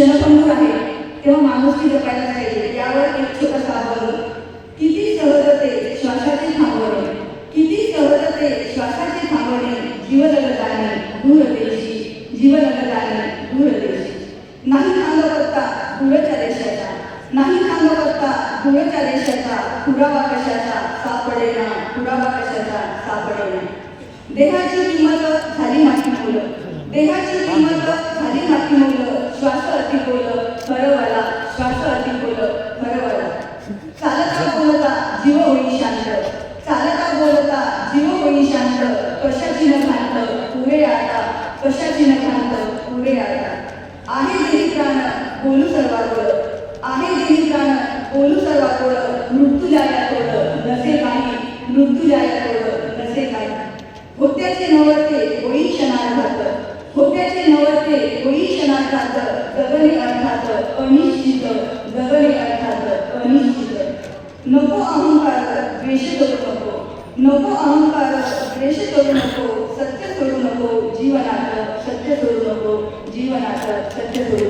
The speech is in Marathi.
क्षणभंगूर आहे तेव्हा माणुसकी जपायला पाहिजे यावर एक छोटासा अभंग किती सहजते श्वासाचे थांबवणे? किती सहजते श्वासाचे थांबवणे? जीवलगताने दूरदेशी. देशी जीवलगताने दूर देशी नाही थांबवता दूरच्या देशाचा. नाही थांबवता दूरच्या देशाचा. पुरावा कशाचा? सापडेना. पुरावा कशाचा? सापडेना. देहाची किंमत झाली माती मुलं देहाची किंमत झाली माती मुलं श्वास श्वास चालता बोलता जीव होई शांत. चालता बोलता जीव होई शांत. कशाची न खांत पुरे आता. कशाची न खांत पुरे आता. आहे देही प्राण बोलू सर्वागोळ आहे देही प्राण बोलू सर्वागोळ मृत्यू जाया तोड नसे काही मृत्यू जाया तोड नसे काही होत्याचे नवरते होई क्षणार्धात. होत्याचे नवरते होई क्षणार्धात. अर्थात अनिश्चित गगने अर्थात अनिश्चित. नको अहंकार द्वेष करू नको. नको अहंकार द्वेष करू नको. सत्य सोडू नको. जीवनात सत्य सोडू नको. जीवनात सत्य सोडू